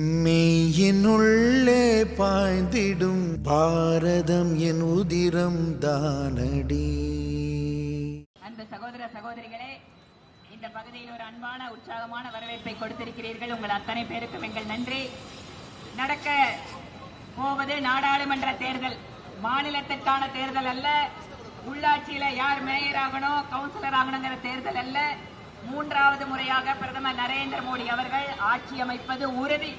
மெய்யினுள்ளே பாய்ந்திடும் பாரதம் என் உதிரம் தானடி. அன்பு சகோதர சகோதரிகளே இந்த பகுதியில் ஒரு அன்பான உற்சாகமான வரவேற்பை கொடுத்திருக்கிறீர்கள். உங்கள் அத்தனை பேருக்கும் எங்கள் நன்றி. நடக்க போவது நாடாளுமன்ற தேர்தல். மாநிலத்திற்கான தேர்தல் அல்ல. உள்ளாட்சியில யார் மேயர் ஆகணும் கவுன்சிலர் ஆகணுங்கிற தேர்தல் அல்ல. மூன்றாவது முறையாக பிரதமர் நரேந்திர மோடி அவர்கள் ஆட்சி அமைப்பது உறுதி.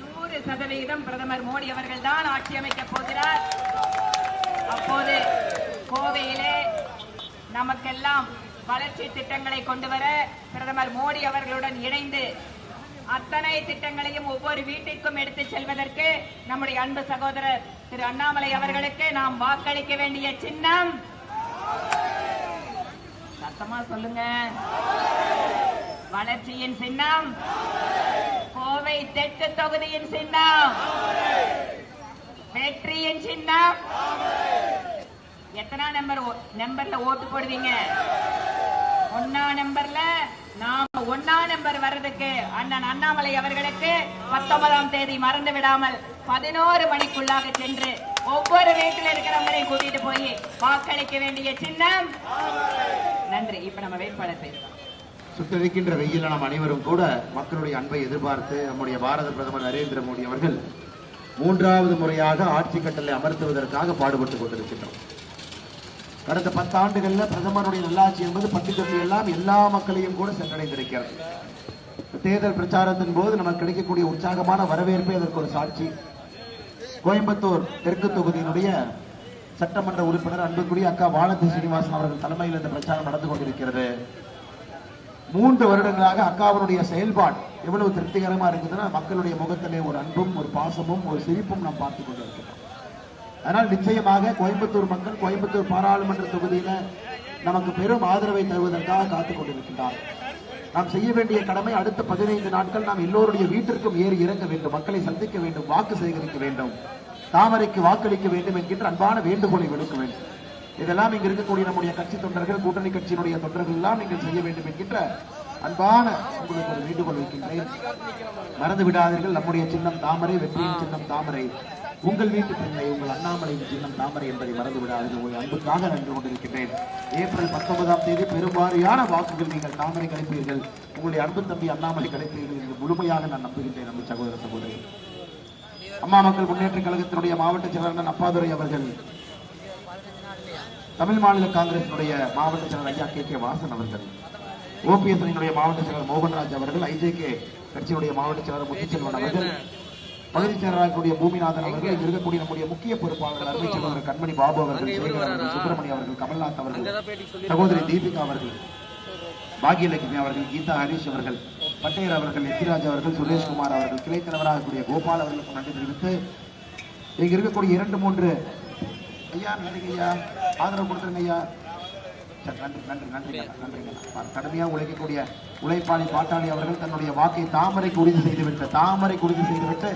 நூறு சதவிகிதம் பிரதமர் மோடி அவர்கள் தான் ஆட்சி அமைக்கப் போகிறார். அப்போது கோவையிலே நமக்கெல்லாம் வளர்ச்சி திட்டங்களை கொண்டு வர பிரதமர் மோடி அவர்களுடன் இணைந்து அத்தனை திட்டங்களையும் ஒவ்வொரு வீட்டிற்கும் எடுத்து செல்வதற்கு நம்முடைய அன்பு சகோதரர் திரு அண்ணாமலை அவர்களுக்கு நாம் வாக்களிக்க வேண்டிய சின்னம். சத்தமா சொல்லுங்க. வளர்ச்சியின் சின்னம். கோவை தெற்கு தொகுதியின் சின்னம். வெற்றியின் சின்னம். எத்தனா நம்பர் ஓ- நம்பர்ல ஓட்டு போடுவீங்க? ஒன்னா நம்பர்ல? நாம ஒன்னா நம்பர் வர்றதுக்கு அண்ணன் அண்ணாமலை அவர்களுக்கு பத்தொன்பதாம் தேதி மறந்து விடாமல் பதினோரு மணிக்குள்ளாக சென்று ஒவ்வொரு வீட்டில் இருக்கிறவங்களையும் கூட்டிட்டு போய் வாக்களிக்க வேண்டிய சின்னம். நன்றி. இப்ப நம்ம வேட்பாளர் பேசுவோம் சுட்டரிக்கின்ற வெயில நாம் அனைவரும் கூட மக்களுடைய அன்பை எதிர்பார்த்து நம்முடைய பாரத பிரதமர் நரேந்திர மோடி அவர்கள் மூன்றாவது முறையாக ஆட்சி கட்டளை அமர்த்துவதற்காக பாடுபட்டுக் கொண்டிருக்கின்றோம் கடந்த பத்தாண்டுகளில் பிரதமருடைய நல்லாட்சி என்பது பட்டி எல்லாம் எல்லா மக்களையும் கூட சென்றடைந்திருக்கிறது. தேர்தல் பிரச்சாரத்தின் போது நமக்கு கிடைக்கக்கூடிய உற்சாகமான வரவேற்பே அதற்கு ஒரு சாட்சி. கோயம்புத்தூர் தெற்கு தொகுதியினுடைய சட்டமன்ற உறுப்பினர் அன்புக்குரிய அக்கா வானதி சீனிவாசன் அவர்கள் தலைமையில் இந்த பிரச்சாரம் நடந்து கொண்டிருக்கிறது. மூன்று வருடங்களாக அக்காவினுடைய செயல்பாடு எவ்வளவு திருப்திகரமா இருக்குதுன்னா மக்களுடைய முகத்திலே ஒரு அன்பும் ஒரு பாசமும் ஒரு சிரிப்பும் நாம் பார்த்து கொண்டிருக்கிறோம். அதனால் நிச்சயமாக கோயம்புத்தூர் மக்கள் கோயம்புத்தூர் பாராளுமன்ற தொகுதியில நமக்கு பெரும் ஆதரவை தருவதற்காக காத்துக் கொண்டிருக்கிறார் நாம் செய்ய வேண்டிய கடமை அடுத்த பதினைந்து நாட்கள் நாம் எல்லோருடைய வீட்டிற்கும் ஏறி இறங்க வேண்டும் மக்களை சந்திக்க வேண்டும் வாக்கு சேகரிக்க வேண்டும் தாமரைக்கு வாக்களிக்க வேண்டும் என்கின்ற அன்பான வேண்டுகோளை விடுக்க வேண்டும். இதெல்லாம் இங்க இருக்கக்கூடிய நம்முடைய கட்சி தொண்டர்கள் கூட்டணி கட்சியினுடைய தொண்டர்கள் எல்லாம் நீங்கள் செய்ய வேண்டும் என்கின்ற அன்பான உங்களுக்கு ஒரு வேண்டுகோள் வைக்கின்றேன். மறந்து விடாதீர்கள். நம்முடைய சின்னம் தாமரை வெற்றியின் சின்னம் தாமரை. உங்கள் வீட்டு பிள்ளை உங்கள் அண்ணாமலையின் சின்னம் தாமரை என்பதை மறந்து விடாதீர்கள். உங்கள் அன்புக்காக நன்றி கொண்டிருக்கின்றேன். ஏப்ரல் பத்தொன்பதாம் தேதி பெரும்பாலான வாக்குகள் நீங்கள் தாமரை கிடைப்பீர்கள் உங்களுடைய அன்பு தம்பி அண்ணாமலை கிடைப்பீர்கள் என்று முழுமையாக நான் நம்புகின்றேன் நம்ம சகோதர சகோதரி. அம்மா மக்கள் முன்னேற்ற கழகத்தினுடைய மாவட்ட செயலாளர் அப்பாதுரை அவர்கள் தமிழ் மாநில காங்கிரசினுடைய மாவட்ட செயலர் ஐயா கே கே வாசன் அவர்கள் ஓபிஎஸ் அணியினுடைய மாவட்ட செயலர் மோகன்ராஜ் அவர்கள் ஐஜேகே கட்சியினுடைய மாவட்ட செயலர் முத்துச்செல்வன் அவர்கள் பகுதி செயலராக கூடிய பூமிநாதன் அவர்கள் இங்கு இருக்கக்கூடிய நம்முடைய முக்கிய பொறுப்பாளர்கள் அருமை சகோதரர் கண்மணி பாபு அவர்கள் சுப்பிரமணி அவர்கள் கமல்நாத் அவர்கள் சகோதரி தீபிகா அவர்கள் பாகியலட்சுமி அவர்கள் கீதா ஹரிஷ் அவர்கள் பட்டேர் அவர்கள் எத்திராஜ் அவர்கள் சுரேஷ்குமார் அவர்கள் கிளை தலைவராக கூடிய கோபால் அவர்களுக்கு நன்றி தெரிவித்து இங்க இருக்கக்கூடிய இரண்டு மூன்று ஐயா நன்றிங்க ஐயா. ஆதரவு கொடுத்துருங்க ஐயா. நன்றி நன்றி நன்றி நன்றி கடுமையாக உழைக்கக்கூடிய உழைப்பாளி பாட்டாளி அவர்கள் தன்னுடைய வாக்கை தாமரைக்கு உறுதி செய்துவிட்டு தாமரைக்கு உறுதி செய்துவிட்டு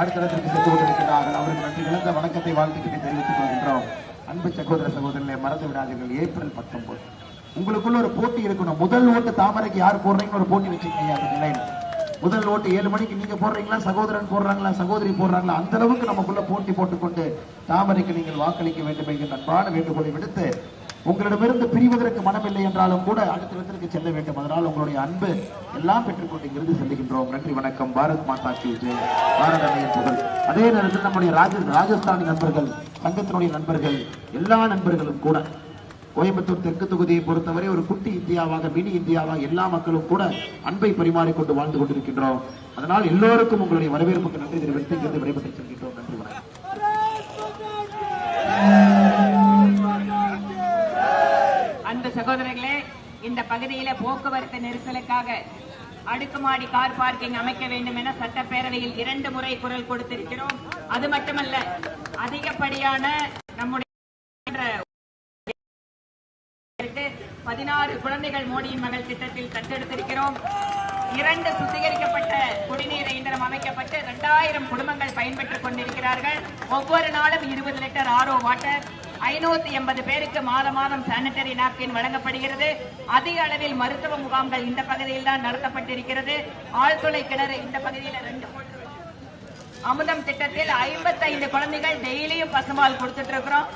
அடுத்த இடத்திற்கு சென்று கொண்டிருக்கிறார்கள். அவருக்கு நன்றி இழந்த வணக்கத்தை வாழ்த்துக்கிட்டு தெரிவித்துக் கொள்கின்றோம். அன்பு சகோதர சகோதரர்களை மறந்து விடாதீர்கள். ஏப்ரல் பத்தொன்பது. உங்களுக்குள்ள ஒரு போட்டி இருக்கணும். முதல் ஓட்டு தாமரைக்கு யார் போடுறீங்கன்னு ஒரு போட்டி வச்சுக்கோங்க அந்த நிலையில முதல் ஓட்டு ஏழு மணிக்கு நீங்க போடுறீங்களா? சகோதரன் போடுறாங்களா? சகோதரி போடுறாங்களா? அந்த அளவுக்கு நமக்குள்ள போட்டி போட்டுக்கொண்டு தாமரைக்கு நீங்கள் வாக்களிக்க வேண்டும் என்கிற அன்பான வேண்டுகோளை விடுத்து உங்களிடமிருந்து பிரிவதற்கு மனமில்லை என்றாலும் கூட அடுத்த இடத்திற்கு செல்ல வேண்டும். அதனால் உங்களுடைய அன்பு எல்லாம் பெற்றுக்கொண்டு இங்கிருந்து செல்லுகின்றோம். நன்றி வணக்கம். பாரத் மாதா கி ஜெய் பாரத அன்னையின் புகழ். அதே நேரத்தில் நம்முடைய ராஜ ராஜஸ்தானி நண்பர்கள் சங்கத்தினுடைய நண்பர்கள் எல்லா நண்பர்களும் கூட கோயம்புத்தூர் தெற்கு தொகுதியை பொறுத்தவரை ஒரு குட்டி இந்தியாவாக மினி இந்தியாவாக எல்லா மக்களும் கூட அன்பை பரிமாறிக்கொண்டு வாழ்ந்து கொண்டிருக்கின்றோம். அதனால் எல்லோருக்கும் உங்களுடைய வரவேற்புக்கு நன்றி தெரிவித்து இங்கிருந்து விடைபெற்று செல்கின்றோம். நன்றி வணக்கம். அன்பு சகோதரர்களே இந்த பகுதியில போக்குவரத்து நெரிசலுக்காக அடுக்குமாடி கார் பார்க்கிங் அமைக்க வேண்டும் என சட்டப்பேரவையில் இரண்டு முறை குரல் கொடுத்திருக்கிறோம். அது மட்டுமல்ல அதிகப்படியான பதினாறு குழந்தைகள் மோடியின் மகள் திட்டத்தில் தத்தெடுத்திருக்கிறோம். இரண்டு சுத்திகரிக்கப்பட்ட குடிநீர் இயந்திரம் அமைக்கப்பட்டு இரண்டாயிரம் குடும்பங்கள் பயன்பெற்றுக் கொண்டிருக்கிறார்கள். ஒவ்வொரு நாளும் இருபது லிட்டர் ஆரோ வாட்டர் ஐநூத்தி எண்பது பேருக்கு மாத மாதம் சானிட்டரி நாப்கின் வழங்கப்படுகிறது. அதிக அளவில் மருத்துவ முகாம்கள் இந்த பகுதியில் தான் நடத்தப்பட்டிருக்கிறது. ஆழ்துளை கிணறு இந்த பகுதியில் ரெண்டு அமுதம் திட்டத்தில் 55 குழந்தைகள் டெய்லியும் பசும்பால் கொடுத்துட்டு இருக்கிறோம்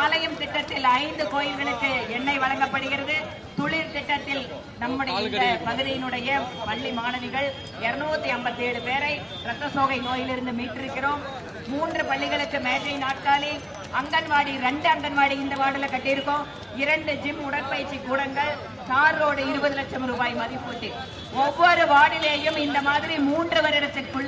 ஆலயம் திட்டத்தில் ஐந்து கோயில்களுக்கு எண்ணெய் வழங்கப்படுகிறது. துளிர் திட்டத்தில் நம்முடைய இந்த பகுதியினுடைய பள்ளி மாணவிகள் 257 ஐம்பத்தி ஏழு பேரை ரத்த சோகை நோயிலிருந்து மீட்டிருக்கிறோம். மூன்று பள்ளிகளுக்கு மேஜை நாட்காலி அங்கன்வாடி ரெண்டு அங்கன்வாடி இந்த வார்டுல கட்டியிருக்கோம். இரண்டு ஜிம் உடற்பயிற்சி கூடங்கள் தார் ரோடு இருபது லட்சம் ரூபாய் மதிப்பீட்டு. ஒவ்வொரு வார்டிலேயும் இந்த மாதிரி மூன்று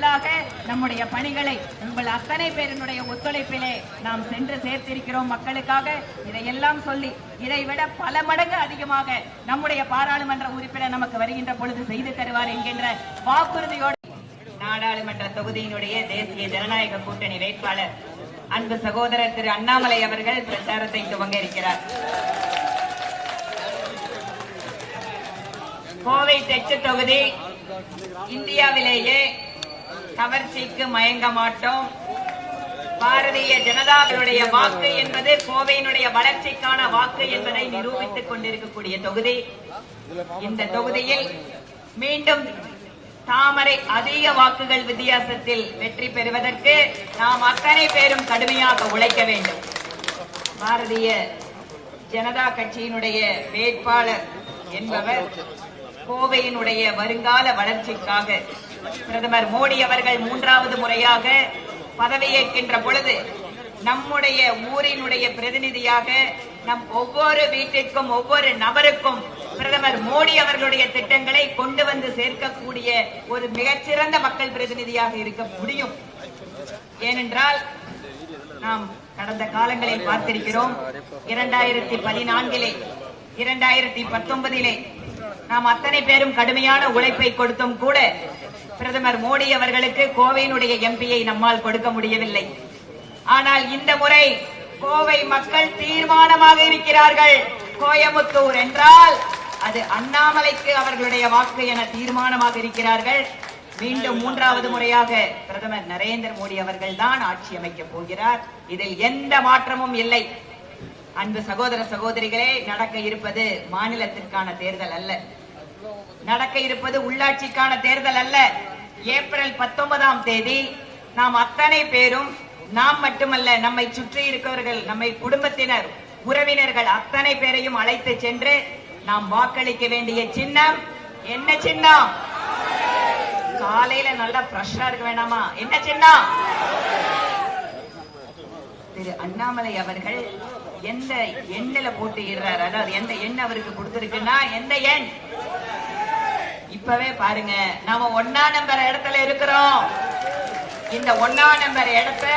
வருடத்திற்குள்ளாக நம்முடைய பணிகளை உங்கள் அத்தனை பேரினுடைய ஒத்துழைப்பிலே நாம் சென்று சேர்த்திருக்கிறோம் மக்களுக்காக. இதையெல்லாம் சொல்லி இதைவிட பல மடங்கு அதிகமாக நம்முடைய பாராளுமன்ற உறுப்பினர் நமக்கு வருகின்ற பொழுது செய்து தருவார் என்கின்ற வாக்குறுதியோடு நாடாளுமன்ற தொகுதியினுடைய தேசிய ஜனநாயக கூட்டணி வேட்பாளர் அன்பு சகோதரர் திரு அண்ணாமலை அவர்கள் பிரச்சாரத்தை துவங்க இருக்கிறார். கோவை தெற்கு தொகுதி இந்தியாவிலேயே கவர்ச்சிக்கு மயங்க மாட்டோம். பாரதிய ஜனதாவினுடைய வாக்கு என்பது கோவையினுடைய வளர்ச்சிக்கான வாக்கு என்பதை நிரூபித்துக் கொண்டிருக்கக்கூடிய தொகுதி. இந்த தொகுதியில் மீண்டும் தாமரை அதிக வாக்குகள் வித்தியாசத்தில் வெற்றி பெறுவதற்கு நாம் அத்தனை பேரும் கடுமையாக உழைக்க வேண்டும். பாரதிய ஜனதா கட்சியினுடைய வேட்பாளர் என்பவர் கோவையினுடைய வருங்கால வளர்ச்சிக்காக பிரதமர் மோடி அவர்கள் மூன்றாவது முறையாக பதவியேற்கின்ற பொழுது நம்முடைய ஊரினுடைய பிரதிநிதியாக நம் ஒவ்வொரு வீட்டிற்கும் ஒவ்வொரு நபருக்கும் பிரதமர் மோடி அவர்களுடைய திட்டங்களை கொண்டு வந்து சேர்க்கக்கூடிய ஒரு மிகச்சிறந்த மக்கள் பிரதிநிதியாக இருக்க முடியும். ஏனென்றால் நாம் கடந்த காலங்களில் பார்த்திருக்கிறோம் இரண்டாயிரத்தி பதினான்கிலே இரண்டாயிரத்தி பத்தொன்பதிலே நாம் அத்தனை பேரும் கடுமையான உழைப்பை கொடுத்தும் கூட பிரதமர் மோடி அவர்களுக்கு கோவையினுடைய எம்பியை நம்மால் கொடுக்க முடியவில்லை. ஆனால் இந்த முறை கோவை மக்கள் தீர்மானமாக இருக்கிறார்கள். கோயமுத்தூர் என்றால் அது அண்ணாமலைக்கு அவர்களுடைய வாக்கு என தீர்மானமாக இருக்கிறார்கள். மீண்டும் மூன்றாவது முறையாக பிரதமர் நரேந்திர மோடி அவர்கள் தான் ஆட்சி அமைக்கப் போகிறார். இதில் எந்த மாற்றமும் இல்லை. அன்பு சகோதர சகோதரிகளே நடக்க இருப்பது மாநிலத்திற்கான தேர்தல் அல்ல. நடக்க இருப்பது உள்ளாட்சிக்கான தேர்தல் அல்ல. ஏப்ரல் பத்தொன்பதாம் தேதி நாம் அத்தனை பேரும் நாம் மட்டுமல்ல நம்மை சுற்றி இருக்கவர்கள் நம்மை குடும்பத்தினர் உறவினர்கள் அத்தனை பேரையும் அழைத்து சென்று நாம் வாக்களிக்க வேண்டிய சின்னம் என்ன சின்னம்? காலையில நல்லா ஃப்ரெஷ்ஷா இருக்க வேணாமா என்ன சின்னம்? திரு அண்ணாமலை அவர்கள் எந்த எண்ணில போட்டு இடுறாரு அதாவது எந்த எண் அவருக்கு கொடுத்திருக்குன்னா எந்த எண்? இப்பவே பாருங்க நாம ஒன்னா நம்பர் இடத்துல இருக்கிறோம். இந்த ஒன்னா நம்பர் இடத்த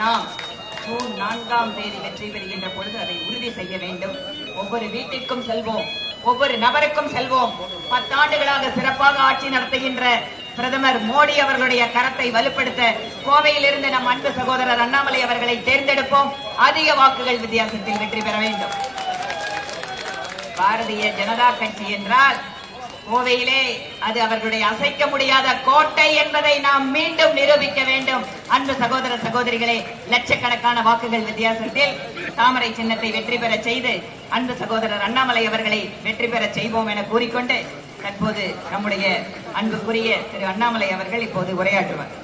நாம் ஜூன் நான்காம் தேதி வெற்றி பெறுகின்ற பொழுது அதை உறுதி செய்ய வேண்டும். ஒவ்வொரு வீட்டிற்கும் செல்வோம் ஒவ்வொரு நபருக்கும் செல்வோம். பத்தாண்டுகளாக சிறப்பாக ஆட்சி நடத்துகின்ற பிரதமர் மோடி அவர்களுடைய கரத்தை வலுப்படுத்த கோவையிலிருந்து நம் அன்பு சகோதரர் அண்ணாமலை அவர்களை தேர்ந்தெடுப்போம். அதிக வாக்குகள் வித்தியாசத்தில் வெற்றி பெற வேண்டும். பாரதிய ஜனதா கட்சி என்றால் கோவையிலே அது அவர்களுடைய அசைக்க முடியாத கோட்டை என்பதை நாம் மீண்டும் நிரூபிக்க வேண்டும். அன்பு சகோதர சகோதரிகளே லட்சக்கணக்கான வாக்குகள் வித்தியாசத்தில் தாமரை சின்னத்தை வெற்றி பெற செய்து அன்பு சகோதரர் அண்ணாமலை அவர்களை வெற்றி பெற செய்வோம் என கூறிக்கொண்டு தற்போது நம்முடைய அன்புக்குரிய திரு அண்ணாமலை அவர்கள் இப்போது உரையாற்றுவார்.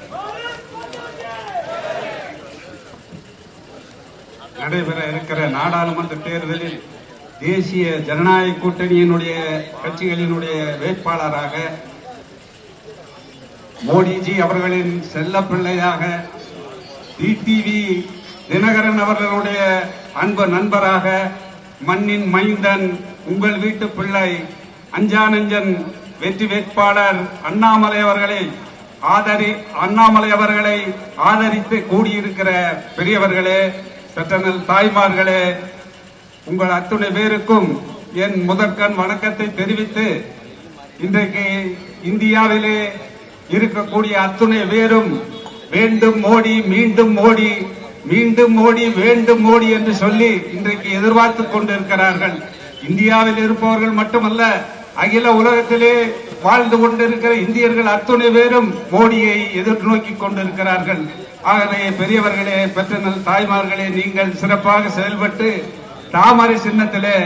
நடைபெற இருக்கிற நாடாளுமன்ற தேர்தலில் தேசிய ஜனநாயக கூட்டணியினுடைய கட்சிகளினுடைய வேட்பாளராக மோடிஜி அவர்களின் செல்ல பிள்ளையாக டிடிவி தினகரன் அவர்களுடைய அன்பு நண்பராக மண்ணின் மைந்தன் உங்கள் வீட்டு பிள்ளை அஞ்சானஞ்சன் வெற்றி வேட்பாளர் அண்ணாமலை அவர்களை ஆதரி அண்ணாமலை அவர்களை ஆதரித்து கூடியிருக்கிற பெரியவர்களே பெற்றனல் தாய்மார்களே உங்கள் அத்துணை பேருக்கும் என் முதற்கண் வணக்கத்தை தெரிவித்து இன்றைக்கு இந்தியாவிலே இருக்கக்கூடிய அத்துணை பேரும் வேண்டும் மோடி மீண்டும் மோடி மீண்டும் மோடி வேண்டும் மோடி என்று சொல்லி இன்றைக்கு எதிர்பார்த்துக் கொண்டிருக்கிறார்கள். இந்தியாவில் இருப்பவர்கள் மட்டுமல்ல அகில உலகத்திலே வாழ்ந்து கொண்டிருக்கிற இந்தியர்கள் அத்துணை பேரும் மோடியை எதிர்நோக்கி கொண்டிருக்கிறார்கள். ஆகவே பெரியவர்களே பெற்ற தாய்மார்களே நீங்கள் சிறப்பாக செயல்பட்டு தாமரை சின்னத்திலே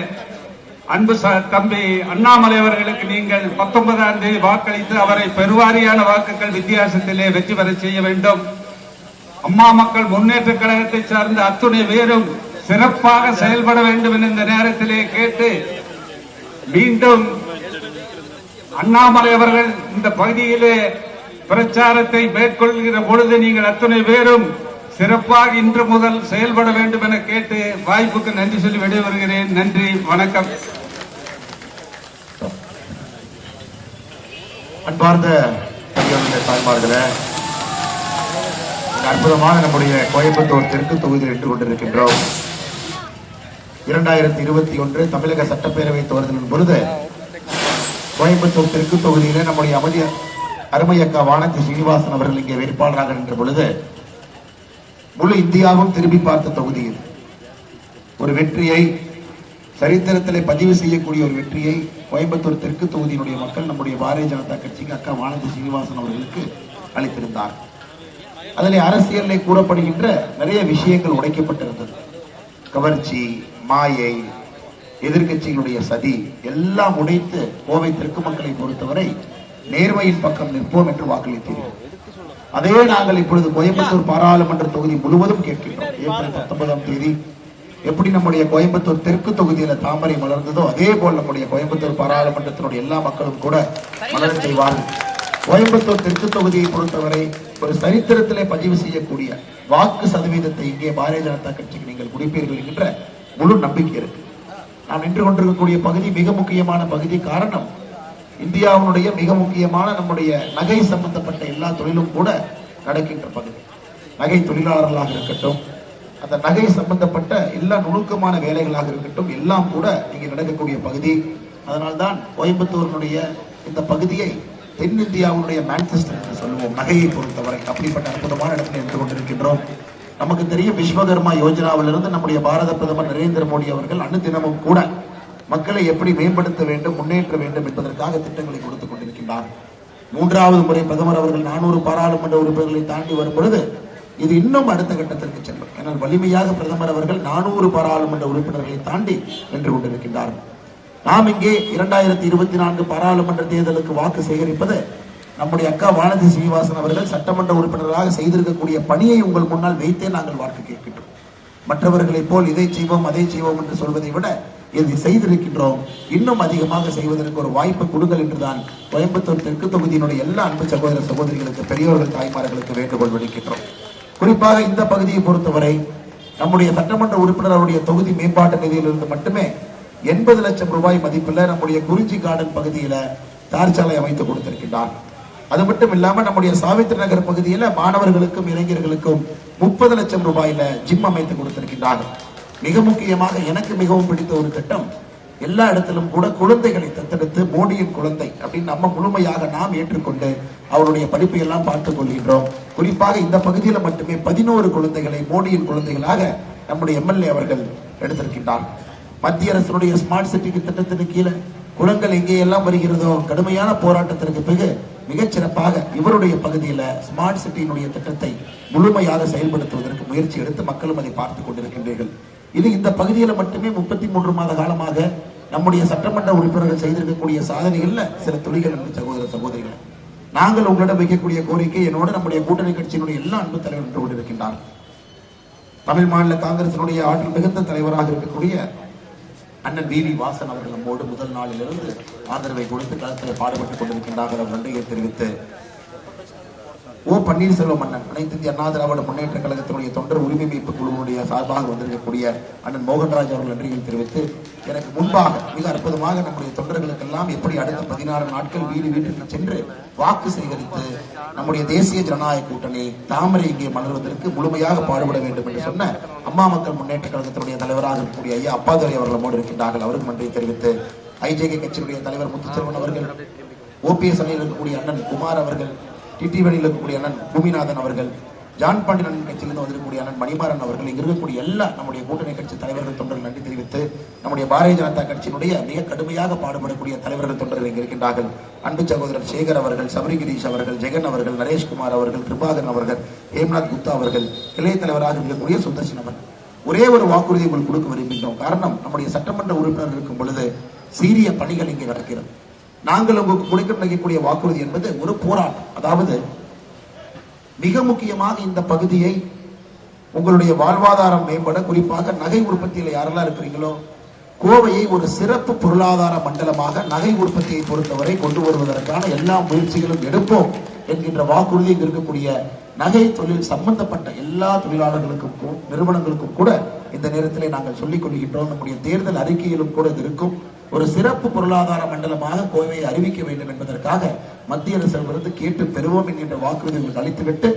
அன்பு தம்பி அண்ணாமலை அவர்களுக்கு நீங்கள் பத்தொன்பதாம் தேதி வாக்களித்து அவரை பெருவாரியான வாக்குகள் வித்தியாசத்திலே வெற்றி பெற செய்ய வேண்டும். அம்மா மக்கள் முன்னேற்ற கழகத்தை சார்ந்த அத்துணை பேரும் சிறப்பாக செயல்பட வேண்டும் என இந்த நேரத்திலே கேட்டு மீண்டும் அண்ணாமலை அவர்கள் இந்த பகுதியிலே பிரச்சாரத்தை மேற்கொள்கிற பொழுது நீங்கள் அத்துணை பேரும் சிறப்பாக இன்று முதல் செயல்பட வேண்டும் என கேட்டு வாய்ப்புக்கு நன்றி சொல்லி விடைபெறுகிறேன். நன்றி வணக்கம். அன்பார்ந்த தாய்மார்களே அற்புதமான நம்முடைய கோயம்புத்தூர் தெற்கு தொகுதியில் நின்று கொண்டிருக்கின்றோம். இரண்டாயிரத்தி இருபத்தி ஒன்று தமிழக சட்டப்பேரவை தேர்தலின் பொழுது கோயம்புத்தூர் தெற்கு தொகுதியிலே நம்முடைய அமைதி அருமையக்கா வானதி சீனிவாசன் அவர்கள் இங்கே வேட்பாளராக நின்ற பொழுது முழு இந்தியாவும் திரும்பி பார்த்த தொகுதி இது. ஒரு வெற்றியை சரித்திரத்தில் பதிவு செய்யக்கூடிய ஒரு வெற்றியை கோயம்புத்தூர் தெற்கு தொகுதியினுடைய மக்கள் நம்முடைய பாரதிய ஜனதா கட்சிக்கு அக்கா வானதி சீனிவாசன் அவர்களுக்கு அளித்திருந்தார். அதில் அரசியலில் கூறப்படுகின்ற நிறைய விஷயங்கள் உடைக்கப்பட்டிருந்தது. கவர்ச்சி மாயை எதிர்கட்சிகளுடைய சதி எல்லாம் உடைத்து கோவை தெற்கு மக்களை பொறுத்தவரை நேர்மையின் பக்கம் நிற்போம் என்று வாக்களித்தீர்கள். அதே நாங்கள் இப்பொழுது கோயம்புத்தூர் பாராளுமன்ற தொகுதி முழுவதும் கேட்கின்றோம். ஏப்ரல் பத்தொன்பதாம் தேதி எப்படி நம்முடைய கோயம்புத்தூர் தெற்கு தொகுதியில தாமரை மலர்ந்ததோ அதே போல் நம்முடைய கோயம்புத்தூர் பாராளுமன்றத்தினுடைய எல்லா மக்களும் கூட மலர் செய்வார்கள். கோயம்புத்தூர் தெற்கு தொகுதியை பொறுத்தவரை ஒரு சரித்திரத்திலே பதிவு செய்யக்கூடிய வாக்கு சதவீதத்தை இங்கே பாரதிய ஜனதா கட்சிக்கு நீங்கள் குடிப்பீர்கள் என்கின்ற முழு நம்பிக்கை இருக்கு. நாம் நின்று கொண்டிருக்கக்கூடிய பகுதி மிக முக்கியமான பகுதி காரணம் இந்தியாவினுடைய மிக முக்கியமான நம்முடைய நகை சம்பந்தப்பட்ட எல்லா தொழிலும் கூட நடக்கின்ற பகுதி. நகை தொழிலாளர்களாக இருக்கட்டும் அந்த நகை சம்பந்தப்பட்ட எல்லா நுணுக்கமான வேலைகளாக இருக்கட்டும் எல்லாம் கூட இங்கே நடக்கக்கூடிய பகுதி. அதனால்தான் கோயம்புத்தூரினுடைய இந்த பகுதியை தென்னிந்தியாவுடைய மேன்செஸ்டர் என்று சொல்லுவோம். நகையை பொறுத்தவரை அப்படிப்பட்ட அற்புதமான இடத்தில் இருந்து கொண்டிருக்கின்றோம். நமக்கு தெரியும் விஸ்வகர்மா யோஜனாவிலிருந்து நம்முடைய பாரத பிரதமர் நரேந்திர மோடி அவர்கள் அணு தினமும் கூட மக்களை எப்படி மேம்படுத்த வேண்டும் முன்னேற்ற வேண்டும் என்பதற்காக திட்டங்களை கொடுத்துக் கொண்டிருக்கின்றார். மூன்றாவது முறை பிரதமர் அவர்கள் நானூறு பாராளுமன்ற உறுப்பினர்களை தாண்டி வரும் பொழுது இது இன்னும் அடுத்த கட்டத்திற்கு செல்லும். ஏன்னால் வலிமையாக பிரதமர் அவர்கள் நானூறு பாராளுமன்ற உறுப்பினர்களை தாண்டி நின்று கொண்டிருக்கின்றார். நாம் இங்கே இரண்டாயிரத்தி இருபத்தி நான்கு பாராளுமன்ற தேர்தலுக்கு வாக்கு சேகரிப்பது நம்முடைய அக்கா வானதி சீனிவாசன் அவர்கள் சட்டமன்ற உறுப்பினர்களாக செய்திருக்கக்கூடிய பணியை உங்கள் முன்னால் வைத்தே நாங்கள் வாக்கு கேட்கின்றோம். மற்றவர்களைப் போல் இதை செய்வோம் அதை செய்வோம் என்று சொல்வதை விட இதை செய்திருக்கின்றோம். இன்னும் அதிகமாக செய்வதற்கு ஒரு வாய்ப்பு கொடுங்கள் என்றுதான் கோயம்புத்தூர் தெற்கு தொகுதியினுடைய எல்லா அன்பு சகோதர சகோதரிகளுக்கு பெரியோர்கள் தாய்மார்களுக்கு வேண்டுகோள் விடுக்கின்றோம். குறிப்பாக இந்த பகுதியை பொறுத்தவரை நம்முடைய சட்டமன்ற உறுப்பினர் அவருடைய தொகுதி மேம்பாட்டு நிதியிலிருந்து மட்டுமே எண்பது லட்சம் ரூபாய் மதிப்பில் நம்முடைய குறிஞ்சி கார்டன் பகுதியில தார் சாலை அமைத்து கொடுத்திருக்கின்றார். அது மட்டும் இல்லாம நம்முடைய சாவித்திரி நகர் பகுதியில மாணவர்களுக்கும் இளைஞர்களுக்கும் முப்பது லட்சம் ரூபாயில ஜிம் அமைத்து கொடுத்திருக்கின்றார்கள். மிக முக்கியமாக எனக்கு மிகவும் பிடித்த ஒரு திட்டம் எல்லா இடத்திலும் கூட குழந்தைகளை தத்தெடுத்து மோடியின் குழந்தை அப்படின்னு நம்ம முழுமையாக நாம் ஏற்றுக்கொண்டு அவருடைய படிப்பை எல்லாம் பார்த்துக் கொள்கின்றோம். குறிப்பாக இந்த பகுதியில மட்டுமே பதினோரு குழந்தைகளை மோடியின் குழந்தைகளாக நம்முடைய எம்எல்ஏ அவர்கள் எடுத்திருக்கின்றார். மத்திய அரசினுடைய ஸ்மார்ட் சிட்டி திட்டத்தின் கீழே குளங்கள் எங்கே எல்லாம் வருகிறதோ கடுமையான போராட்டத்திற்கு பிறகு மிகச்சிறப்பாக இவருடைய பகுதியில ஸ்மார்ட் சிட்டியினுடைய திட்டத்தை முழுமையாக செயல்படுத்துவதற்கு முயற்சி எடுத்து மக்களும் அதை பார்த்துக் கொண்டிருக்கின்றீர்கள். இது இந்த பகுதியில மட்டுமே முப்பத்தி மூன்று மாத காலமாக நம்முடைய சட்டமன்ற உறுப்பினர்கள் செய்திருக்கக்கூடிய சாதனைகள்ல சில துளிகள் அன்பு சகோதர சகோதரிகள். நாங்கள் உங்களிடம் வைக்கக்கூடிய கோரிக்கை என்னோட நம்முடைய கூட்டணி கட்சியினுடைய எல்லா அன்பு தலைவர் என்று கொண்டிருக்கின்றார். தமிழ் மாநில காங்கிரசினுடைய ஆற்றல் மிகுந்த தலைவராக இருக்கக்கூடிய அண்ணன் வி வி வாசன் அவர்கள் நம்மோடு முதல் நாளிலிருந்து ஆதரவை கொடுத்து களத்தில் பாடுபட்டுக் கொண்டிருக்கின்றார்கள். நன்றியை தெரிவித்து ஓ பன்னீர்செல்வம் அண்ணன் அனைத்து இந்திய அண்ணா திராவிட முன்னேற்ற கழகத்தினுடைய தொண்டர் உரிமை மீட்பு குழுவினுடைய சார்பாக வந்திருக்கக்கூடிய அண்ணன் மோகன்ராஜ் அவர்கள் நன்றியை தெரிவித்து எனக்கு முன்பாக மிக அற்புதமாக நம்முடைய தொண்டர்களுக்கெல்லாம் எப்படி அடுத்த பதினாறு நாட்கள் வீடு வீட்டுக்கு சென்று வாக்கு சேகரித்து நம்முடைய தேசிய ஜனநாயக கூட்டணி தாமரை இங்கே மலர்வதற்கு முழுமையாக பாடுபட வேண்டும் என்று சொன்ன அம்மா மக்கள் முன்னேற்ற கழகத்தினுடைய தலைவராக இருக்கக்கூடிய ஐயா அப்பாதுரை அவர்கள் நம்மோடு இருக்கின்றார்கள். அவருக்கு நன்றியை தெரிவித்து ஐஜேகே கட்சியினுடைய தலைவர் முத்துச்செல்வன் அவர்கள் ஓபிஎஸ் அணியில் இருக்கக்கூடிய அண்ணன் குமார் அவர்கள் டிடி இருக்கக்கூடிய அண்ணன் பூமிநாதன் அவர்கள் ஜான் பாண்டியன் அண்ணன் கட்சியிலிருந்து வந்திருக்கக்கூடிய அண்ணன் மணிமாறன் அவர்கள் இங்க இருக்கக்கூடிய எல்லா நம்முடைய கூட்டணி கட்சி தலைவர்கள் தொண்டர்கள் நன்றி தெரிவித்து நம்முடைய பாரதிய ஜனதா கட்சியினுடைய மிக கடுமையாக பாடுபடக்கூடிய தலைவர்கள் தொண்டர்கள் இங்க இருக்கின்றார்கள். அன்பு சகோதரர் சேகர் அவர்கள் சபரிகிரீஷ் அவர்கள் ஜெகன் அவர்கள் நரேஷ்குமார் அவர்கள் கிருபாகரன் அவர்கள் ஹேம்நாத் குப்தா அவர்கள் கிளை தலைவராக இருக்கக்கூடிய சுந்தர்சன் அவர்கள். ஒரே ஒரு வாக்குறுதி உங்களுக்கு கொடுக்க விரும்புகின்றோம். காரணம் நம்முடைய சட்டமன்ற உறுப்பினர் இருக்கும் பொழுது சீரிய பணிகள் இங்கே நடக்கிறது. நாங்கள் உங்களுக்கு கொடுக்க நினைக்கக்கூடிய வாக்குறுதி என்பது ஒரு போராட்டம். அதாவது மிக முக்கியமாக இந்த பகுதியை உங்களுடைய வாழ்வாதாரம் மேம்பட குறிப்பாக நகை உற்பத்தியில் யாரெல்லாம் இருக்கிறீங்களோ கோவையை ஒரு சிறப்பு பொருளாதார மண்டலமாக நகை உற்பத்தியை பொறுத்தவரை கொண்டு வருவதற்கான எல்லா முயற்சிகளும் எடுப்போம் என்கின்ற வாக்குறுதி இருக்கக்கூடிய நகை தொழில் சம்பந்தப்பட்ட எல்லா தொழிலாளர்களுக்கும் நிறுவனங்களுக்கும் கூட இந்த நேரத்திலே நாங்கள் சொல்லிக் கொள்கின்றோம். நம்முடைய தேர்தல் அறிக்கையிலும் கூட இது இருக்கும். ஒரு சிறப்பு பொருளாதார மண்டலமாக கோவையை அறிவிக்க வேண்டும் என்பதற்காக மத்திய அரசிடமிருந்து கேட்டு பெறுவோம் என்கின்ற வாக்குறுதி உங்களுக்கு அளித்துவிட்டு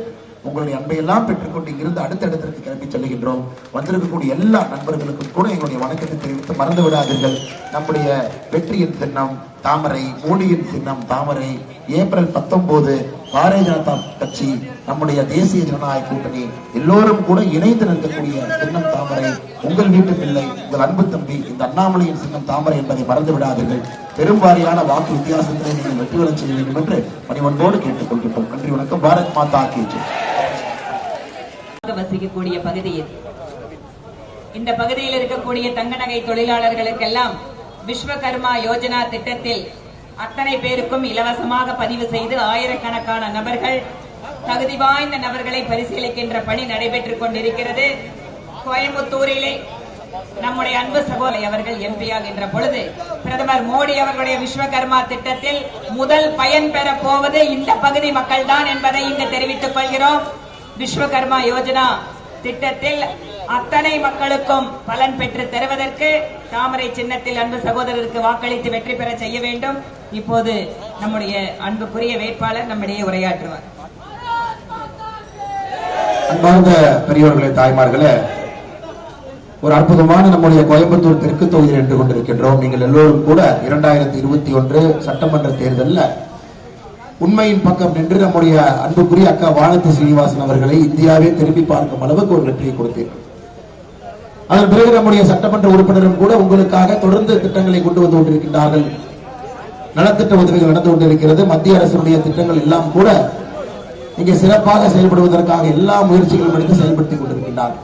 உங்களுடைய அன்பையெல்லாம் பெற்றுக்கொண்டு இங்கிருந்து அடுத்த இடத்திற்கு கிளம்பி செல்லுகின்றோம். வந்திருக்கக்கூடிய எல்லா நண்பர்களுக்கும் கூட எங்களுடைய வணக்கத்தை தெரிவித்து மறந்து விடாதீர்கள். நம்முடைய வெற்றியின் சின்னம் தாமரை மோடியின் சின்னம் தாமரை ஏப்ரல் பத்தொன்பது பாரதிய ஜனதா கட்சி நம்முடைய தேசிய ஜனநாயக கூட்டணி எல்லோரும் கூட இணைந்து நிற்கக்கூடிய சின்னம் தாமரை உங்கள் வீட்டு பிள்ளை உங்கள் அன்பு தம்பி இந்த அண்ணாமலையின் சின்னம் தாமரை என்பதை மறந்து விடாதீர்கள். பெரும்பாரியான வாக்கு வித்தியாசத்திலே நீங்கள் வெற்றி பெறச் செய்ய வேண்டும் என்று பணிவன்போடு கேட்டுக்கொள்கின்றோம். நன்றி வணக்கம். பாரத் மாதா கேஜி வசிக்கக்கூடிய பகுதியில் இந்த பகுதியில் இருக்கக்கூடிய தங்க நகை தொழிலாளர்களுக்கெல்லாம் விஸ்வகர்மா யோஜனா திட்டத்தில் அத்தனை பேருக்கும் இலவசமாக பதிவு செய்து ஆயிரக்கணக்கான நபர்கள் தகுதி வாய்ந்த நபர்களை பரிசீலிக்கின்ற பணி நடைபெற்றுக் கொண்டிருக்கிறது. கோயம்புத்தூரிலே நம்முடைய அன்பு சகோதரி அவர்கள் எம்பி ஆகின்ற பொழுது பிரதமர் மோடி அவர்களுடைய விஸ்வகர்மா திட்டத்தில் முதல் பயன் பெற போவது இந்த பகுதி மக்கள் தான் என்பதை இங்கு தெரிவித்துக் கொள்கிறோம். விஸ்வகர்மா யோஜனா திட்டத்தில் அத்தனை மக்களுக்கும் பலன் பெற்று தருவதற்கு தாமரை சின்னத்தில் அன்பு சகோதரருக்கு வாக்களித்து வெற்றி பெற செய்ய வேண்டும். இப்போது நம்முடைய அன்புக்குரிய வேட்பாளர் நம்மிடையே உரையாற்றுவார். அன்பார்ந்த பெரியவர்களே தாய்மார்களே ஒரு அற்புதமான நம்முடைய கோயம்புத்தூர் தெற்கு தொகுதியில் நின்று கொண்டிருக்கின்றோம். நீங்கள் எல்லோரும் கூட இரண்டாயிரத்தி இருபத்தி ஒன்று சட்டமன்ற தேர்தலில் உண்மையின் பக்கம் நின்று நம்முடைய அன்புக்குரிய அக்கா வானத்து சீனிவாசன் அவர்களை இந்தியாவே திரும்பி பார்க்கும் அளவுக்கு ஒரு வெற்றியை கொடுத்தீர்கள். அதன் பிறகு நம்முடைய சட்டமன்ற உறுப்பினரும் கூட உங்களுக்காக தொடர்ந்து திட்டங்களை கொண்டு வந்து கொண்டிருக்கின்றார்கள். நலத்திட்ட உதவிகள் நடந்து கொண்டிருக்கிறது. மத்திய அரசுடைய திட்டங்கள் எல்லாம் கூட இங்கே சிறப்பாக செயல்படுவதற்காக எல்லா முயற்சிகளும் எடுத்து செயல்படுத்திக் கொண்டிருக்கின்றார்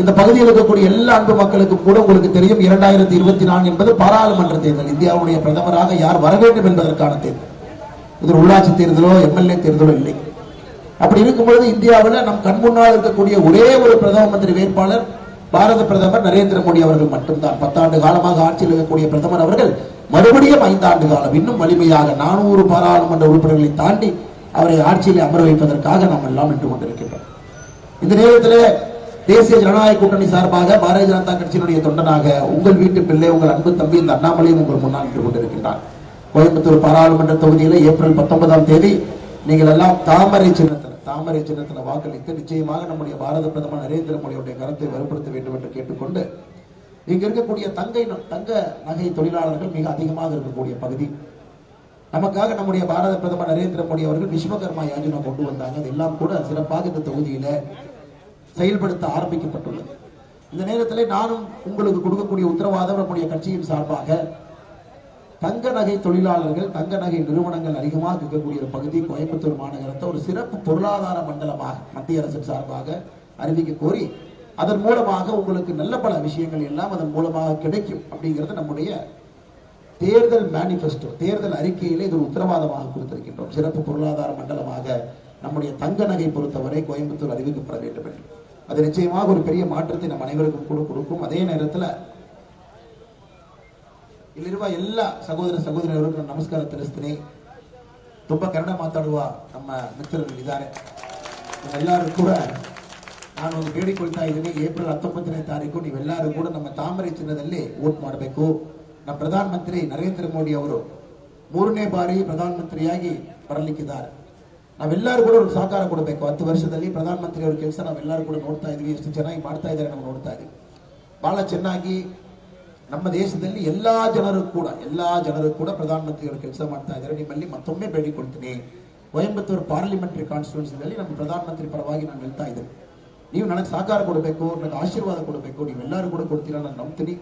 இந்த பகுதியில் இருக்கக்கூடிய எல்லா அன்பு மக்களுக்கும் கூட உங்களுக்கு தெரியும் இரண்டாயிரத்தி இருபத்தி நான்கு என்பது பாராளுமன்ற தேர்தல். இந்தியாவுடைய பிரதமராக யார் வர வேண்டும் என்பதற்கான தேர்தல். இது உள்ளாட்சி தேர்தலோ எம்எல்ஏ தேர்தலோ இல்லை. அப்படி இருக்கும்பொழுது இந்தியாவில் நம் கண் முன்னால் இருக்கக்கூடிய ஒரே ஒரு பிரதம மந்திரி வேட்பாளர் பாரத பிரதமர் நரேந்திர மோடி அவர்கள் மட்டும்தான். பத்தாண்டு காலமாக ஆட்சியில் இருக்கக்கூடிய பிரதமர் அவர்கள் மறுபடியும் ஐந்தாண்டு காலம் இன்னும் வலிமையாக நானூறு பாராளுமன்ற உறுப்பினர்களை தாண்டி அவரை ஆட்சியில் அமர வைப்பதற்காக நாம் எல்லாம் நின்று கொண்டிருக்கின்றோம். இந்த நேரத்தில் தேசிய ஜனநாயக கூட்டணி சார்பாக பாரதிய ஜனதா கட்சியினுடைய தொண்டனாக உங்கள் வீட்டு பிள்ளை உங்கள் அன்பு தம்பி இந்த அண்ணாமலையும் உங்கள் முன்னால் நின்று கொண்டிருக்கின்றார். கோயம்புத்தூர் பாராளுமன்ற தொகுதியில ஏப்ரல் பத்தொன்பதாம் தேதி நீங்கள் எல்லாம் தாமரை சின்னத்தில் தாமரை சின்னத்தில் வாக்களித்து நிச்சயமாக நம்முடைய பாரத பிரதமர் நரேந்திர மோடியுடைய கருத்தை வலுப்படுத்த வேண்டும் என்று கேட்டுக்கொண்டு இங்கு இருக்கக்கூடிய தங்கை தங்க நகை தொழிலாளர்கள் மிக அதிகமாக இருக்கக்கூடிய பகுதி. நமக்காக நம்முடைய பாரத பிரதமர் நரேந்திர மோடி அவர்கள் விஸ்வகர்மா யோஜனா கொண்டு வந்தாங்க. அதெல்லாம் கூட சிறப்பாக இந்த தொகுதியில செயல்படுத்த ஆரம்பிக்கப்பட்டுள்ளது. இந்த நேரத்தில் நானும் உங்களுக்கு கொடுக்கக்கூடிய உத்தரவாதம் நம்முடைய கட்சியின் சார்பாக தங்க நகை தொழிலாளர்கள் தங்க நகை நிறுவனங்கள் அதிகமாக இருக்கக்கூடிய ஒரு பகுதி கோயம்புத்தூர் மாநகரத்தை ஒரு சிறப்பு பொருளாதார மண்டலமாக மத்திய அரசின் சார்பாக அறிவிக்க கோரி அதன் மூலமாக உங்களுக்கு நல்ல பல விஷயங்கள் எல்லாம் அதன் மூலமாக கிடைக்கும் அப்படிங்கிறது நம்முடைய தேர்தல் மேனிஃபெஸ்டோ தேர்தல் அறிக்கையிலே இது ஒரு உத்தரவாதமாக கொடுத்திருக்கின்றோம். சிறப்பு பொருளாதார மண்டலமாக நம்முடைய தங்க நகை பொறுத்தவரை கோயம்புத்தூர் அறிவிக்கப்பட வேண்டும். என்று அது நிச்சயமாக ஒரு பெரிய மாற்றத்தை நம் அனைவருக்கும் கூட கொடுக்கும். அதே நேரத்தில் ಇಲ್ಲಿರುವ ಎಲ್ಲ ಸಹೋದರ ಸಹೋದರಿಯವರು ನಾನು ನಮಸ್ಕಾರ ತಿಳಿಸ್ತೀನಿ. ತುಂಬಾ ಕನ್ನಡ ಮಾತಾಡುವ ನಮ್ಮ ಮಿತ್ರರು ಇದ್ದಾರೆ. ಎಲ್ಲರೂ ಕೂಡ ನಾನು ಒಂದು ಬೇಡಿಕೊಳ್ತಾ ಇದ್ದೀನಿ, ಏಪ್ರಿಲ್ ಹತ್ತೊಂಬತ್ತನೇ ತಾರೀಕು ನೀವೆಲ್ಲರೂ ಕೂಡ ನಮ್ಮ ತಾಮರೆ ಚಿನ್ನದಲ್ಲಿ ವೋಟ್ ಮಾಡಬೇಕು. ನಮ್ಮ ಪ್ರಧಾನಮಂತ್ರಿ ನರೇಂದ್ರ ಮೋದಿ ಅವರು ಮೂರನೇ ಬಾರಿ ಪ್ರಧಾನಮಂತ್ರಿಯಾಗಿ ಬರಲಿಕ್ಕಿದ್ದಾರೆ. ನಾವೆಲ್ಲರೂ ಕೂಡ ಸಹಕಾರ ಕೊಡಬೇಕು. ಹತ್ತು ವರ್ಷದಲ್ಲಿ ಪ್ರಧಾನಮಂತ್ರಿ ಅವ್ರ ಕೆಲಸ ನಾವೆಲ್ಲರೂ ಕೂಡ ನೋಡ್ತಾ ಇದ್ವಿ. ಎಷ್ಟು ಚೆನ್ನಾಗಿ ಮಾಡ್ತಾ ಇದ್ದಾರೆ ನಾವು ನೋಡ್ತಾ ಇದ್ದೀವಿ ಬಹಳ ಚೆನ್ನಾಗಿ ನಮ್ಮ ದೇಶದಲ್ಲಿ ಎಲ್ಲಾ ಜನರು ಕೂಡ ಎಲ್ಲಾ ಜನರು ಕೂಡ ಪ್ರಧಾನಮಂತ್ರಿಯವರು ಕೆಲಸ ಮಾಡ್ತಾ ಇದ್ದಾರೆ ನಿಮ್ಮಲ್ಲಿ ಮತ್ತೊಮ್ಮೆ ಬೇಡಿಕೊಳ್ತೀನಿ ಕೊಯಂಬತ್ತೂರು ಪಾರ್ಲಿಮೆಂಟರಿ ಕಾನ್ಸ್ಟಿಟ್ಯೂನ್ಸಿನಲ್ಲಿ ನಮ್ಮ ಪ್ರಧಾನಮಂತ್ರಿ ಪರವಾಗಿ ನಾನು ಹೇಳ್ತಾ ಇದ್ದೇನೆ ನೀವು ನನಗೆ ಸಹಕಾರ ಕೊಡಬೇಕು ನನಗೆ ಆಶೀರ್ವಾದ ಕೊಡಬೇಕು ನೀವೆಲ್ಲರೂ ಕೂಡ ಕೊಡ್ತೀರಾ ನಾನು ನಂಬ್ತೀನಿ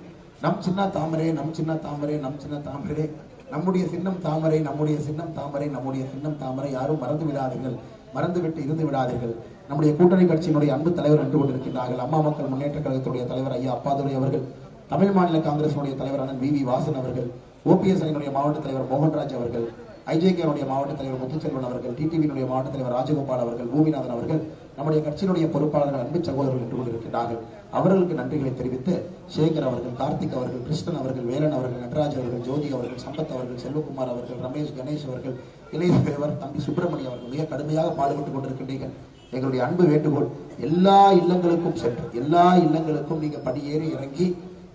நம் சின்ன தாமரை நம் சின்ன தாமரை நம் சின்ன தாமரை நம்முடைய சின்னம் தாமரை நம்முடைய சின்னம் தாமரை நம்முடைய சின்னம் தாமரை யாரும் மறந்து விடாதீர்கள் மறந்துவிட்டு இருந்து விடாதீர்கள் நம்முடைய கூட்டணி கட்சியினுடைய அன்பு தலைவர் நின்று கொண்டிருக்கிறார்கள் அம்மா மக்கள் முன்னேற்ற கழகத்துடைய தலைவர் ஐயா அப்பாதுரை அவர்கள் தமிழ் மாநில காங்கிரசினுடைய தலைவரான வி வி வாசன் அவர்கள் ஓபிஎஸ் அணியினுடைய மாவட்ட தலைவர் மோகன்ராஜ் அவர்கள் ஐஜேகேனுடைய மாவட்ட தலைவர் முத்துச்செல்வன் அவர்கள் டிடிவியினுடைய மாவட்ட தலைவர் ராஜகோபால் அவர்கள் பூமிநாதன் அவர்கள் நம்முடைய கட்சியினுடைய பொறுப்பாளர்கள் அன்பு சகோதரர்கள் என்று கொண்டிருக்கிறார்கள் அவர்களுக்கு நன்றிகளை தெரிவித்து சேகர் அவர்கள் கார்த்திக் அவர்கள் கிருஷ்ணன் அவர்கள் வேலன் அவர்கள் நடராஜ் அவர்கள் ஜோதி அவர்கள் சம்பத் அவர்கள் செல்வகுமார் அவர்கள் ரமேஷ் கணேஷ் அவர்கள் இளைய தலைவர் தம்பி சுப்பிரமணியம் அவர்கள் மிக கடுமையாக பாடுபட்டுக் கொண்டிருக்கின்றீர்கள். எங்களுடைய அன்பு வேண்டுகோள் எல்லா இல்லங்களுக்கும் சென்று எல்லா இல்லங்களுக்கும் நீங்க படியேறி இறங்கி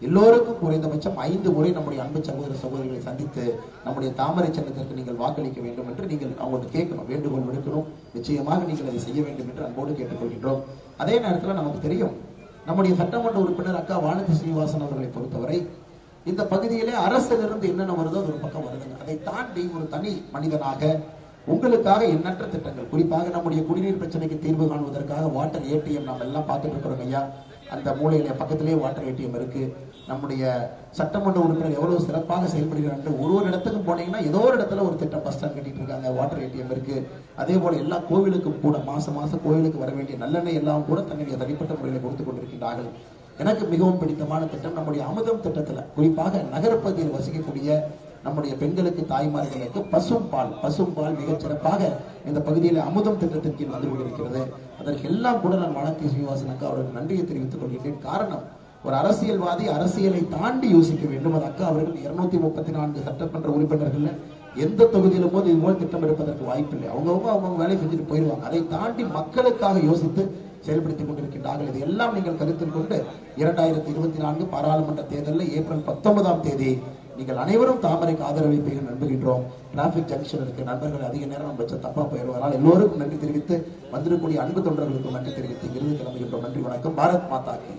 எல்லோருக்கும் குறைந்தபட்சம் ஐந்து முறை நம்முடைய அன்பு சகோதர சகோதரிகளை சந்தித்து நம்முடைய தாமரை சின்னத்திற்கு நீங்கள் வாக்களிக்க வேண்டும் என்று நீங்கள் அவங்களுக்கு கேட்கணும் வேண்டுகோள் விடுக்கணும். நிச்சயமாக நீங்கள் அதை செய்ய வேண்டும் என்று அன்போடு கேட்டுக்கொள்கின்றோம். அதே நேரத்தில் நமக்கு தெரியும் நம்முடைய சட்டமன்ற உறுப்பினர் அக்கா வானதி சீனிவாசன் அவர்களை பொறுத்தவரை இந்த பகுதியிலே அரசிலிருந்து என்னென்ன வருதோ அது ஒரு பக்கம் வருதுங்க. அதை தாண்டி ஒரு தனி மனிதனாக உங்களுக்காக எண்ணற்ற திட்டங்கள் குறிப்பாக நம்முடைய குடிநீர் பிரச்சனைக்கு தீர்வு காணுவதற்காக வாட்டர் ஏடிஎம் நாம் எல்லாம் பார்த்துட்டு இருக்கிறோம் ஐயா. அந்த மூலையில் பக்கத்திலேயே வாட்டர் ஏடிஎம் இருக்கு. நம்முடைய சட்டமன்ற உறுப்பினர் எவ்வளவு சிறப்பாக செயல்படுகிறார் ஒரு ஒரு இடத்துக்கு போனீங்கன்னா ஏதோ ஒரு இடத்துல ஒரு திட்டம் பஸ் ஸ்டாண்ட் கட்டிட்டு இருக்காங்க. வாட்டர் ஏடிஎம் இருக்கு. அதே போல எல்லா கோவிலுக்கும் கூட மாசம் மாசம் கோவிலுக்கு வர வேண்டிய நல்லெண்ணெய் எல்லாம் கூட தன்னுடைய தனிப்பட்ட முறையில் கொடுத்து கொண்டிருக்கிறார்கள் எனக்கு மிகவும் பிடித்தமான திட்டம் நம்முடைய அமுதம் திட்டத்துல குறிப்பாக நகரப்பகுதியில் வசிக்கக்கூடிய நம்முடைய பெண்களுக்கு தாய்மார்களுக்கு பசும்பால் பசும்பால் மிகச்சிறப்பாக மிகச் சிறப்பாக இந்த பகுதியில் அமுதம் திட்டத்தின் கீழ் வந்து கொண்டிருக்கிறது. அதற்கு எல்லாம் கூட நான் வனத்தி ஸ்ரீனிவாசனுக்கு அவருக்கு நன்றியை தெரிவித்துக் கொள்கின்றேன். காரணம் ஒரு அரசியல்வாதி அரசியலை தாண்டி யோசிக்க வேண்டும். அது அக்கா அவர்கள் இருநூத்தி முப்பத்தி நான்கு சட்டமன்ற உறுப்பினர்கள் எந்த தொகுதியிலும் போது இது போல் திட்டம் எடுப்பதற்கு வாய்ப்பில்லை அவங்கவுங்க அவங்கவுங்க வேலை செஞ்சுட்டு போயிடுவாங்க. அதை தாண்டி மக்களுக்காக யோசித்து செயல்படுத்திக் கொண்டிருக்கின்றார்கள். இது எல்லாம் நீங்கள் கருத்தில் கொண்டு இரண்டாயிரத்தி இருபத்தி நான்கு பாராளுமன்ற தேர்தலில் ஏப்ரல் பத்தொன்பதாம் தேதி நீங்கள் அனைவரும் தாமரைக்கு ஆதரவைப்பீர்கள் நம்புகின்றோம். டிராபிக் ஜங்ஷன் இருக்கு. நண்பர்கள் அதிக நேரம் நம்ம வச்ச தப்பா போயிடுவதால் எல்லோருக்கும் நன்றி தெரிவித்து வந்திருக்கக்கூடிய அன்பு தொண்டர்களுக்கும் நன்றி தெரிவித்து இங்கிருந்து கிளம்புகின்றோம் நன்றி வணக்கம். பாரத் மாதா கி.